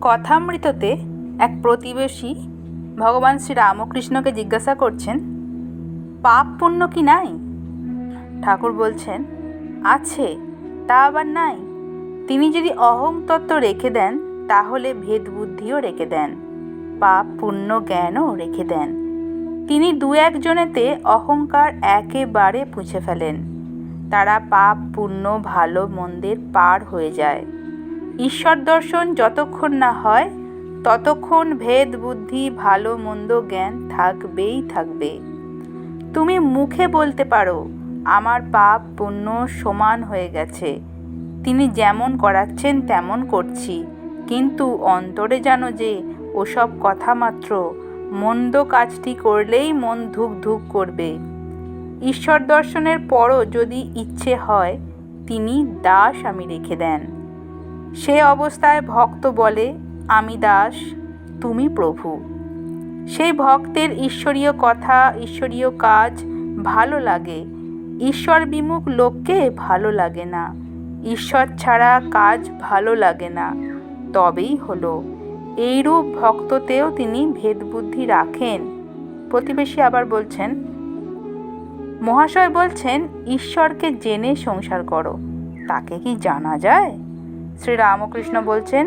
কথামৃততে এক প্রতিবেশী ভগবান শ্রী রামকৃষ্ণকে জিজ্ঞাসা করছেন, পাপ পুণ্য কি নাই? ঠাকুর বলছেন, আছে, তা আবার নাই। তিনি যদি অহং তত্ত্ব রেখে দেন, তাহলে ভেদ বুদ্ধিও রেখে দেন, পাপ পুণ্য জ্ঞানও রেখে দেন। তিনি দু একজনেতে অহংকার একেবারে পুছে ফেলেন। তারা পাপ, পুণ্য, ভালো, মন্দের পার হয়ে যায়। ঈশ্বর দর্শন যতক্ষণ না হয়, ততক্ষণ ভেদ, বুদ্ধি, ভালো, মন্দ, জ্ঞান থাকবেই থাকবে। তুমি মুখে বলতে পারো, আমার পাপ পুণ্য সমান হয়ে গেছে। তিনি যেমন করাচ্ছেন, তেমন করছি। কিন্তু অন্তরে জানো যে ওসব কথা মাত্র, মন্দ কাজটি করলেই মন ধুক ধুক করবে। ঈশ্বর দর্শনের পরও যদি ইচ্ছে হয়, তিনি দাস আমি রেখে দেন। সে অবস্থায় ভক্ত বলে, আমি দাস, তুমি প্রভু। সেই ভক্তের ঈশ্বরীয় কথা, ঈশ্বরীয় কাজ ভালো লাগে। ঈশ্বর বিমুখ লোককে ভালো লাগে না। ঈশ্বর ছাড়া কাজ ভালো লাগে না। তবেই হলো। এইরূপ ভক্ততেও তিনি ভেদবুদ্ধি রাখেন। প্রতিবেশী আবার বলছেন, মহাশয় বলছেন, ঈশ্বরকে জেনে সংসার করো। তাকে কি জানা যায়? শ্রী রামকৃষ্ণ বলছেন,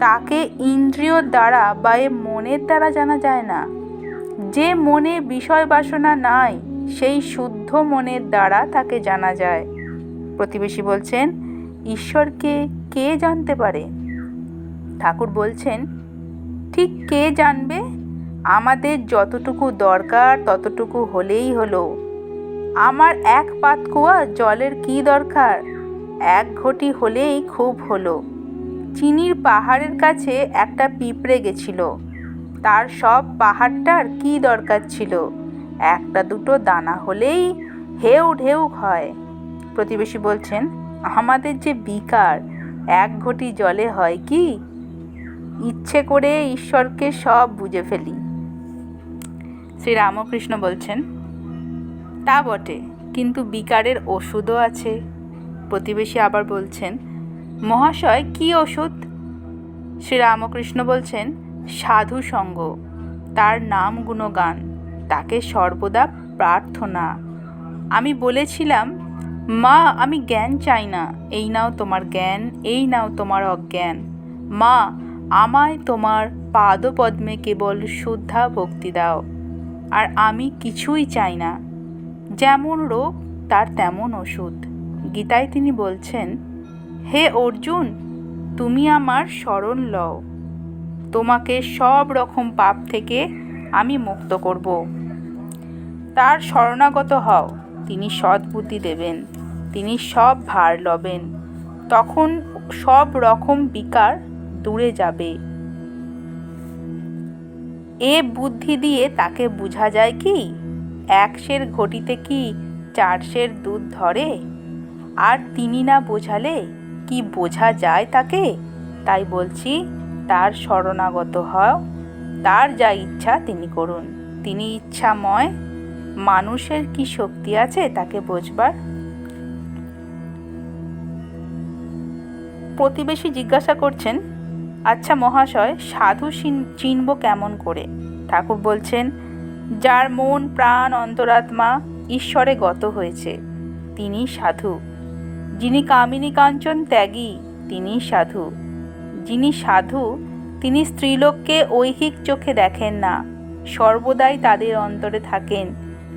তাকে ইন্দ্রিয়র দ্বারা বা এ মনের দ্বারা জানা যায় না। যে মনে বিষয় বাসনা নাই, সেই শুদ্ধ মনের দ্বারা তাকে জানা যায়। প্রতিবেশী বলছেন, ঈশ্বরকে কে জানতে পারে? ঠাকুর বলছেন, ঠিক কে জানবে? আমাদের যতটুকু দরকার ততটুকু হলেই হলো। আমার এক পাত কুয়া জলের কি দরকার? এক ঘটি হলেই খুব হলো। চিনির পাহাড়ের কাছে একটা পিঁপড়ে গেছিল। তার সব পাহাড়টার কি দরকার ছিল? একটা দুটো দানা হলেই হেউ ঢেউ হয়। প্রতিবেশী বলছেন, আমাদের যে বিকার, এক ঘটি জলে হয় কি? ইচ্ছে করে ঈশ্বরকে সব বুঝে ফেলি। শ্রী রামকৃষ্ণ বলছেন, তা বটে, কিন্তু বিকারের ওষুধও আছে। প্রতিবেশী আবার বলছেন, মহাশয়, কি ওষুধ? শ্রীরামকৃষ্ণ বলছেন, সাধু সঙ্গ। তার নাম গুণগান। তাকে সর্বদা প্রার্থনা। আমি বলেছিলাম, মা, আমি জ্ঞান চাই না। এই নাও তোমার জ্ঞান, এই নাও তোমার অজ্ঞান। মা, আমায় তোমার পাদপদ্মে কেবল শুদ্ধা ভক্তি দাও। আর আমি কিছুই চাই না। যেমন রোগ, তার তেমন ওষুধ। গীতায় তিনি বলছেন, হে অর্জুন, তুমি আমার স্মরণ লও। তোমাকে সব রকম পাপ থেকে আমি মুক্ত করব। তার শরণাগত হও। তিনি সদ্বুদ্ধি দেবেন। তিনি সব ভার লবেন। তখন সব রকম বিকার দূরে যাবে। এ বুদ্ধি দিয়ে তাকে বোঝা যায় কি? একশের ঘটিতে কি চারশের দুধ ধরে? আর তিনি না বোঝালে কি বোঝা যায় তাকে? তাই বলছি, তার শরণাগত হও। তার যা ইচ্ছা তিনি করুন। তিনি ইচ্ছাময়। মানুষের কি শক্তি আছে তাকে বোঝবার? প্রতিবেশী জিজ্ঞাসা করছেন আচ্ছা মহাশয়, সাধু চিনব কেমন করে? ঠাকুর বলছেন, যার মন, প্রাণ, অন্তরাত্মা ঈশ্বরে গত হয়েছে, তিনি সাধু। যিনি কামিনী কাঞ্চন ত্যাগী, তিনি সাধু। যিনি সাধু, তিনি স্ত্রীলোককে ঐহিক চোখে দেখেন না। সর্বদাই তাদের অন্তরে থাকেন।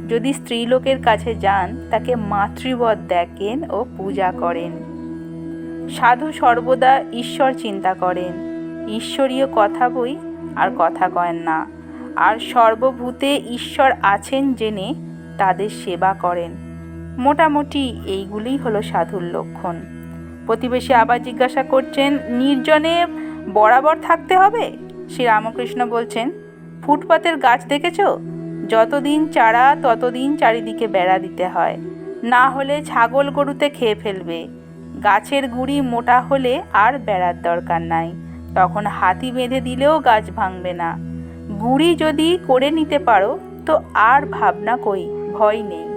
যদি স্ত্রীলোকের কাছে যান, তাকে মাতৃবধ দেখেন ও পূজা করেন। সাধু সর্বদা ঈশ্বর চিন্তা করেন। ঈশ্বরীয় কথা বই আর কথা কয়েন না। আর সর্বভূতে ঈশ্বর আছেন জেনে তাদের সেবা করেন। মোটামুটি এইগুলিই হলো সাধুর লক্ষণ। প্রতিবেশী আবার জিজ্ঞাসা করছেন, নির্জনে বরাবর থাকতে হবে? শ্রী রামকৃষ্ণ বলছেন, ফুটপাতের গাছ দেখেছ? যতদিন চারা, ততদিন চারিদিকে বেড়া দিতে হয়। না হলে ছাগল গরুতে খেয়ে ফেলবে। গাছের গুঁড়ি মোটা হলে আর বেড়ার দরকার নাই। তখন হাতি বেঁধে দিলেও গাছ ভাঙবে না। গুঁড়ি যদি করে নিতে পারো, তো আর ভাবনা কই, ভয় নেই।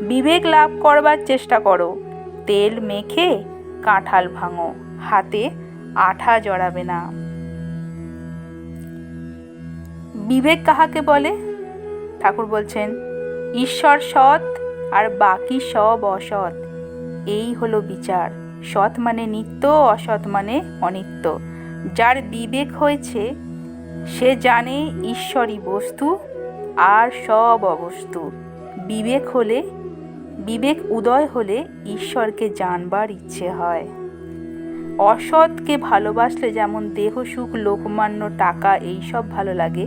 বিবেক লাভ করবার চেষ্টা করো। তেল মেখে কাঁঠাল ভাঙো, হাতে আঠা জড়াবে না। বিবেক কাহাকে বলে? ঠাকুর বলছেন, ঈশ্বর সৎ আর বাকি সব অসৎ। এই হলো বিচার। সৎ মানে নিত্য, অসৎ মানে অনিত্য। যার বিবেক হয়েছে, সে জানে ঈশ্বরই বস্তু আর সব অবস্তু। বিবেক হলে বিবেক উদয় হলে ঈশ্বরকে জানবার ইচ্ছে হয়। অসৎকে ভালোবাসলে যেমন দেহ সুখ, লোকমান্য টাকা, এইসব ভালো লাগে।